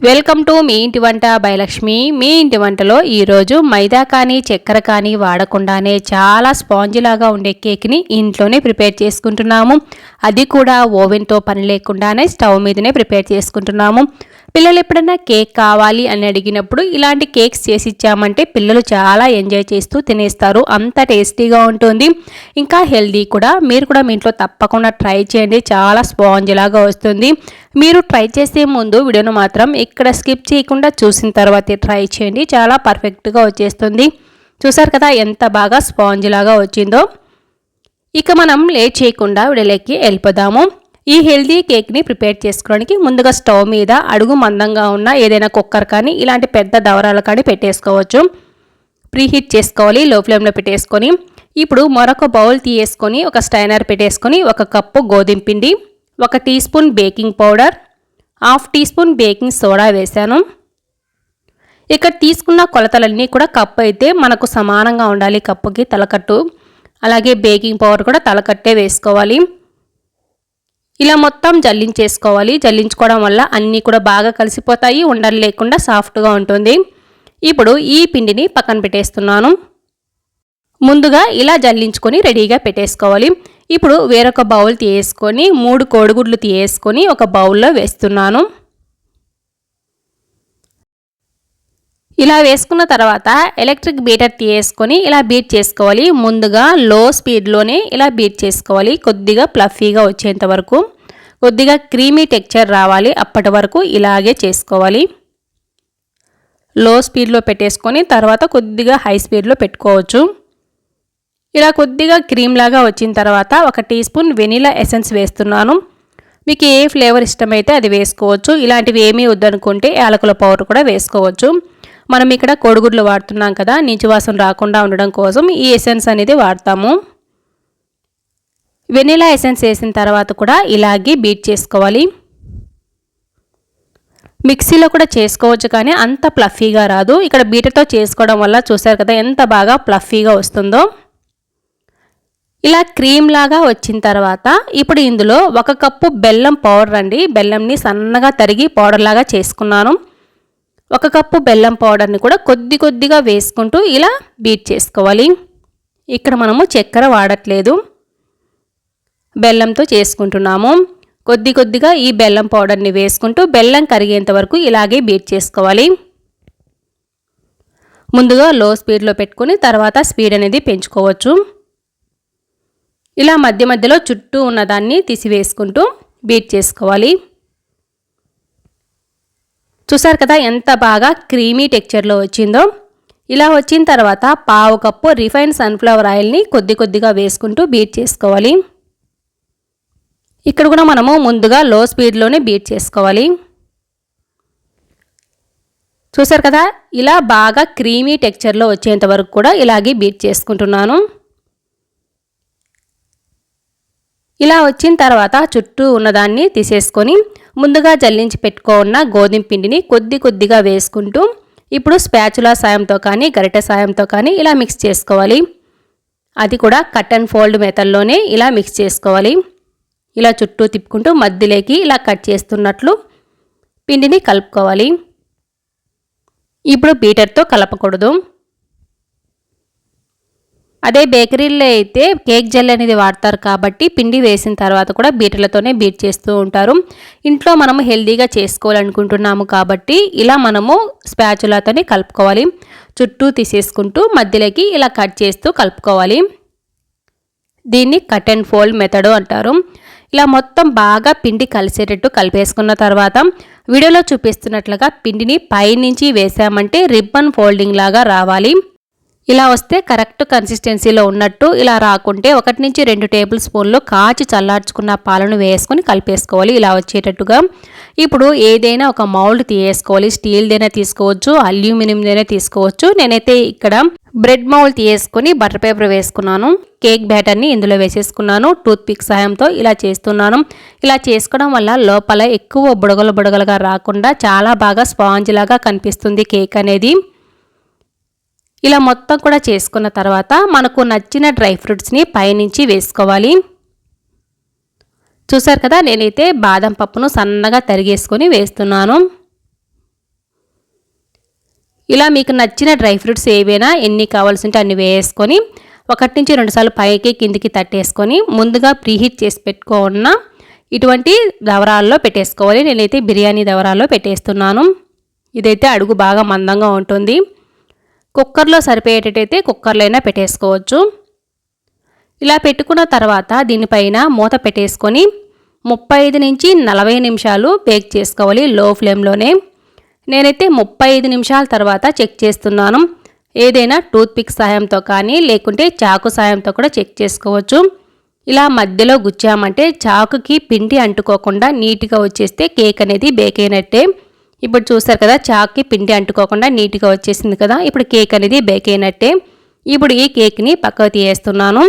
Welcome to me ఇంటి వంట బయలక్ష్మి మీ ఇంటి వంటలో ఈరోజు మైదా కానీ చక్కెర కానీ వాడకుండానే చాలా స్పాంజ్ లాగా ఉండే కేక్ని ఇంట్లోనే ప్రిపేర్ చేసుకుంటున్నాము. అది కూడా ఓవెన్తో పని లేకుండానే స్టవ్ మీదనే ప్రిపేర్ చేసుకుంటున్నాము. పిల్లలు ఎప్పుడైనా కేక్ కావాలి అని అడిగినప్పుడు ఇలాంటి కేక్స్ చేసి ఇచ్చామంటే పిల్లలు చాలా ఎంజాయ్ చేస్తూ తినేస్తారు. అంత టేస్టీగా ఉంటుంది. ఇంకా హెల్దీ కూడా. మీరు కూడా మీ ఇంట్లో తప్పకుండా ట్రై చేయండి. చాలా స్పాంజ్ లాగా వస్తుంది. మీరు ట్రై చేసే ముందు వీడియోను మాత్రం ఇక్కడ స్కిప్ చేయకుండా చూసిన తర్వాతే ట్రై చేయండి. చాలా పర్ఫెక్ట్గా వచ్చేస్తుంది. చూసారు కదా ఎంత బాగా స్పాంజ్ లాగా వచ్చిందో. ఇక మనం లేట్ చేయకుండా వీడియోలోకి వెళ్ళిపోదాము. ఈ హెల్దీ కేక్ని ప్రిపేర్ చేసుకోవడానికి ముందుగా స్టవ్ మీద అడుగు మందంగా ఉన్న ఏదైనా కుక్కర్ కానీ ఇలాంటి పెద్ద దవరాలు కానీ పెట్టేసుకోవచ్చు. ప్రీహీట్ చేసుకోవాలి లో ఫ్లేమ్లో పెట్టేసుకొని. ఇప్పుడు మరొక బౌల్ తీయేసుకొని ఒక స్టైనర్ పెట్టేసుకొని ఒక కప్పు గోధుమ పిండి ఒక teaspoon baking powder half teaspoon baking soda వేశాను. ఇక్కడ తీసుకున్న కొలతలన్నీ కూడా కప్పు అయితే మనకు సమానంగా ఉండాలి కప్పుకి తలకట్టు. అలాగే బేకింగ్ పౌడర్ కూడా తలకట్టే వేసుకోవాలి. ఇలా మొత్తం జల్లించేసుకోవాలి. జల్లించుకోవడం వల్ల అన్నీ కూడా బాగా కలిసిపోతాయి. ఉండలు లేకుండా సాఫ్ట్గా ఉంటుంది. ఇప్పుడు ఈ పిండిని పక్కన పెట్టేస్తున్నాను. ముందుగా ఇలా జల్లించుకొని రెడీగా పెట్టేసుకోవాలి. ఇప్పుడు వేరొక బౌల్ తీయేసుకొని మూడు కోడిగుడ్లు తీయేసుకొని ఒక బౌల్లో వేస్తున్నాను. ఇలా వేసుకున్న తర్వాత ఎలక్ట్రిక్ బీటర్ తీయేసుకొని ఇలా బీట్ చేసుకోవాలి. ముందుగా లో స్పీడ్లోనే ఇలా బీట్ చేసుకోవాలి. కొద్దిగా ప్లఫీగా వచ్చేంత వరకు. కొద్దిగా క్రీమీ టెక్చర్ రావాలి. అప్పటి వరకు ఇలాగే చేసుకోవాలి. లో స్పీడ్లో పెట్టేసుకొని తర్వాత కొద్దిగా హై స్పీడ్లో పెట్టుకోవచ్చు. ఇలా కొద్దిగా క్రీమ్ లాగా వచ్చిన తర్వాత ఒక టీ స్పూన్ వెనీలా ఎసెన్స్ వేస్తున్నాను. మీకు ఏ ఫ్లేవర్ ఇష్టమైతే అది వేసుకోవచ్చు. ఇలాంటివి ఏమీ వద్దనుకుంటే యాలకుల పౌడర్ కూడా వేసుకోవచ్చు. మనం ఇక్కడ కోడిగుడ్లు వాడుతున్నాం కదా నీచువాసన రాకుండా ఉండడం కోసం ఈ ఎసెన్స్ అనేది వాడతాము. వెనిలా ఎసెన్స్ వేసిన తర్వాత కూడా ఇలాగే బీట్ చేసుకోవాలి. మిక్సీలో కూడా చేసుకోవచ్చు కానీ అంత ప్లఫీగా రాదు. ఇక్కడ బీటతో చేసుకోవడం వల్ల చూసారు కదా ఎంత బాగా ప్లఫీగా వస్తుందో. ఇలా క్రీమ్ లాగా వచ్చిన తర్వాత ఇప్పుడు ఇందులో ఒక కప్పు బెల్లం పౌడర్ అండి. బెల్లంని సన్నగా తరిగి పౌడర్ లాగా చేసుకున్నాను. ఒక కప్పు బెల్లం పౌడర్ని కూడా కొద్ది కొద్దిగా వేసుకుంటూ ఇలా బీట్ చేసుకోవాలి. ఇక్కడ మనము చక్కెర వాడట్లేదు. బెల్లంతో చేసుకుంటున్నాము. కొద్ది కొద్దిగా ఈ బెల్లం పౌడర్ని వేసుకుంటూ బెల్లం కరిగేంత వరకు ఇలాగే బీట్ చేసుకోవాలి. ముందుగా లో స్పీడ్లో పెట్టుకుని తర్వాత స్పీడ్ అనేది పెంచుకోవచ్చు. ఇలా మధ్య మధ్యలో చుట్టూ ఉన్నదాన్ని తీసివేసుకుంటూ బీట్ చేసుకోవాలి. చూసారు కదా ఎంత బాగా క్రీమీ టెక్చర్లో వచ్చిందో? ఇలా వచ్చిన తర్వాత పావు కప్పు రిఫైన్డ్ సన్ఫ్లవర్ ఆయిల్ని కొద్ది కొద్దిగా వేసుకుంటూ బీట్ చేసుకోవాలి. ఇక్కడ కూడా మనము ముందుగా లో స్పీడ్లోనే బీట్ చేసుకోవాలి. చూసారు కదా ఇలా బాగా క్రీమీ టెక్చర్లో వచ్చేంత వరకు కూడా ఇలాగే బీట్ చేసుకుంటున్నాను. ఇలా వచ్చిన తర్వాత చుట్టూ ఉన్నదాన్ని తీసేసుకొని ముందుగా జల్లించి పెట్టుకున్న గోధుమ పిండిని కొద్ది కొద్దిగా వేసుకుంటూ ఇప్పుడు స్పాచులా సాయంతో కానీ గరిటె సాయంతో కానీ ఇలా మిక్స్ చేసుకోవాలి. అది కూడా కట్ అండ్ ఫోల్డ్ మెథడ్లోనే ఇలా మిక్స్ చేసుకోవాలి. ఇలా చుట్టూ తిప్పుకుంటూ మధ్యలోకి ఇలా కట్ చేస్తున్నట్లు పిండిని కలుపుకోవాలి. ఇప్పుడు బీటర్తో కలపకూడదు. అదే బేకరీల్లో అయితే కేక్ జెల్ అనేది వాడతారు కాబట్టి పిండి వేసిన తర్వాత కూడా బీటర్లతోనే బీట్ చేస్తూ ఉంటారు. ఇంట్లో మనము హెల్దీగా చేసుకోవాలనుకుంటున్నాము కాబట్టి ఇలా మనము స్పాచులాతోనే కలుపుకోవాలి. చుట్టూ తీసేసుకుంటూ మధ్యలోకి ఇలా కట్ చేస్తూ కలుపుకోవాలి. దీన్ని కట్ అండ్ ఫోల్డ్ మెథడు అంటారు. ఇలా మొత్తం బాగా పిండి కలిసేటట్టు కలిపేసుకున్న తర్వాత వీడియోలో చూపిస్తున్నట్లుగా పిండిని పైనుంచి వేసామంటే రిబ్బన్ ఫోల్డింగ్ లాగా రావాలి. ఇలా వస్తే కరెక్ట్ కన్సిస్టెన్సీలో ఉన్నట్టు ఇలా రాకుంటే ఒకటి నుంచి రెండు టేబుల్ స్పూన్లు కాచి చల్లార్చుకున్న పాలను వేసుకొని కలిపేసుకోవాలి. ఇలా వచ్చేటట్టుగా ఇప్పుడు ఏదైనా ఒక మౌల్డ్ తీసుకోవాలి స్టీల్దైనా తీసుకోవచ్చు అల్యూమినియందైనా తీసుకోవచ్చు. నేనైతే ఇక్కడ బ్రెడ్ మౌల్డ్ తీసుకొని బటర్ పేపర్ వేసుకున్నాను. కేక్ బ్యాటర్ని ఇందులో వేసేసుకున్నాను. టూత్ పిక్ సహాయంతో ఇలా చేస్తున్నాను. ఇలా చేసుకోవడం వల్ల లోపల ఎక్కువ బుడగలు బుడగలుగా రాకుండా చాలా బాగా స్పాంజ్ లాగా కనిపిస్తుంది కేక్ అనేది. ఇలా మొత్తం కూడా చేసుకున్న తర్వాత మనకు నచ్చిన డ్రై ఫ్రూట్స్ని పైనుంచి వేసుకోవాలి. చూసారు కదా నేనైతే బాదం పప్పును సన్నగా తరిగేసుకొని వేస్తున్నాను. ఇలా మీకు నచ్చిన డ్రై ఫ్రూట్స్ ఏవైనా ఎన్ని కావాల్సింటే అన్ని వేసుకొని ఒకటి నుంచి రెండుసార్లు పైకి కిందికి తట్టేసుకొని ముందుగా ప్రీహీట్ చేసి పెట్టుకున్న ఇటువంటి దవరాల్లో పెట్టేసుకోవాలి. నేనైతే బిర్యానీ దవరాల్లో పెట్టేస్తున్నాను. ఇదైతే అడుగు బాగా మందంగా ఉంటుంది. కుక్కర్లో సరిపోయేటట్టయితే కుక్కర్లో అయినా పెట్టేసుకోవచ్చు. ఇలా పెట్టుకున్న తర్వాత దీనిపైన మూత పెట్టేసుకొని ముప్పై ఐదు నుంచి నలభై నిమిషాలు బేక్ చేసుకోవాలి లో ఫ్లేమ్లోనే. నేనైతే ముప్పై ఐదు నిమిషాల తర్వాత చెక్ చేస్తున్నాను. ఏదైనా టూత్పిక్ సాయంతో కానీ లేకుంటే చాకు సాయంతో కూడా చెక్ చేసుకోవచ్చు. ఇలా మధ్యలో గుచ్చామంటే చాకుకి పిండి అంటుకోకుండా నీట్గా వచ్చేస్తే కేక్ అనేది బేక్ అయినట్టే. ఇప్పుడు చూస్తారు కదా చాక్కి పిండి అంటుకోకుండా నీట్గా వచ్చేసింది కదా. ఇప్పుడు కేక్ అనేది బేక్ అయినట్టే. ఇప్పుడు ఈ కేక్ని పక్కకు తీయేస్తున్నాను.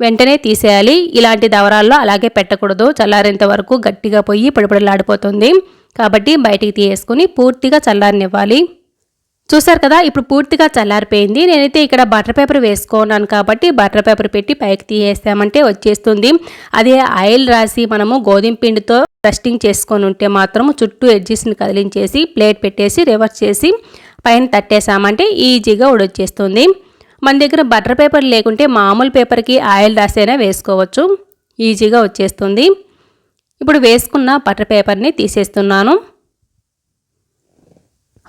వెంటనే తీసేయాలి. ఇలాంటి దవరాల్లో అలాగే పెట్టకూడదు. చల్లారేంత వరకు గట్టిగా పోయి పొడిపొడలాడిపోతుంది. కాబట్టి బయటికి తీయేసుకుని పూర్తిగా చల్లారనివ్వాలి. చూసారు కదా ఇప్పుడు పూర్తిగా చల్లారిపోయింది. నేనైతే ఇక్కడ బటర్ పేపర్ వేసుకున్నాను కాబట్టి బటర్ పేపర్ పెట్టి పైకి తీసేసామంటే వచ్చేస్తుంది. అదే ఆయిల్ రాసి మనము గోధుమ పిండితో రెస్టింగ్ చేసుకొని ఉంటే మాత్రం చుట్టూ ఎడ్జెస్ని కదిలించేసి ప్లేట్ పెట్టేసి రివర్స్ చేసి పైన తట్టేసామంటే ఈజీగా ఉడొచ్చేస్తుంది మన దగ్గర బటర్ పేపర్ లేకుంటే మామూలు పేపర్కి ఆయిల్ రాసైనా వేసుకోవచ్చు. ఈజీగా వచ్చేస్తుంది. ఇప్పుడు వేసుకున్న బటర్ పేపర్ని తీసేస్తున్నాను.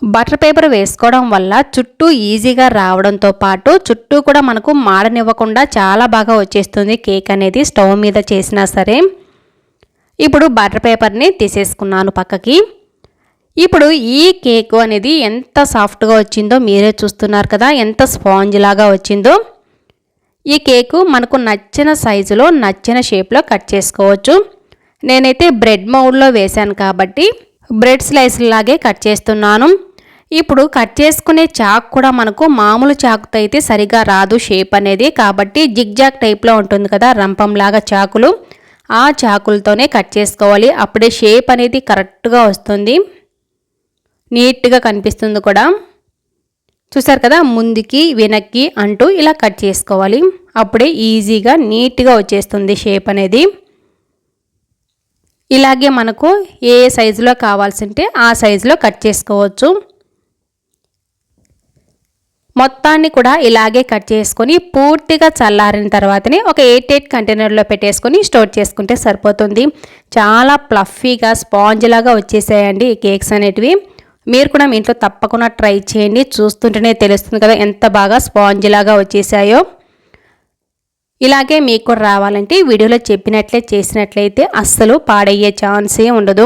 బటర్ పేపర్ వేసుకోవడం వల్ల చుట్టూ ఈజీగా రావడంతో పాటు చుట్టూ కూడా మనకు మాడనివ్వకుండా చాలా బాగా వచ్చేస్తుంది కేక్ అనేది స్టవ్ మీద చేసినా సరే. ఇప్పుడు బటర్ పేపర్ని తీసేసుకున్నాను పక్కకి. ఇప్పుడు ఈ కేక్ అనేది ఎంత సాఫ్ట్గా వచ్చిందో మీరే చూస్తున్నారు కదా ఎంత స్పాంజ్ లాగా వచ్చిందో. ఈ కేకు మనకు నచ్చిన సైజులో నచ్చిన షేప్లో కట్ చేసుకోవచ్చు. నేనైతే బ్రెడ్ మౌడ్లో వేశాను కాబట్టి బ్రెడ్ స్లైస్ లాగే కట్ చేస్తున్నాను. ఇప్పుడు కట్ చేసుకునే చాక్ కూడా మనకు మామూలు చాకుతో అయితే సరిగా రాదు షేప్ అనేది. కాబట్టి జిగ్జాగ్ టైప్లో ఉంటుంది కదా రంపంలాగా చాకులు. ఆ చాకులతోనే కట్ చేసుకోవాలి. అప్పుడే షేప్ అనేది కరెక్ట్గా వస్తుంది. నీట్గా కనిపిస్తుంది కూడా. చూసారు కదా? ముందుకి వెనక్కి అంటూ ఇలా కట్ చేసుకోవాలి. అప్పుడే ఈజీగా నీట్గా వచ్చేస్తుంది షేప్ అనేది. ఇలాగే మనకు ఏ సైజులో కావాల్సింటే ఆ సైజులో కట్ చేసుకోవచ్చు. మొత్తాన్ని కూడా ఇలాగే కట్ చేసుకొని పూర్తిగా చల్లారిన తర్వాతనే ఒక ఎయిట్ ఎయిట్ కంటైనర్లో పెట్టేసుకొని స్టోర్ చేసుకుంటే సరిపోతుంది. చాలా ప్లఫీగా స్పాంజ్ లాగా వచ్చేసాయండి ఈ కేక్స్ అనేటివి. మీరు కూడా మీ ఇంట్లో తప్పకుండా ట్రై చేయండి. చూస్తుంటేనే తెలుస్తుంది కదా ఎంత బాగా స్పాంజ్ లాగా వచ్చేసాయో. ఇలాగే మీకు రావాలంటే వీడియోలో చెప్పినట్లే చేసినట్లయితే అస్సలు పాడయ్యే ఛాన్సే ఉండదు.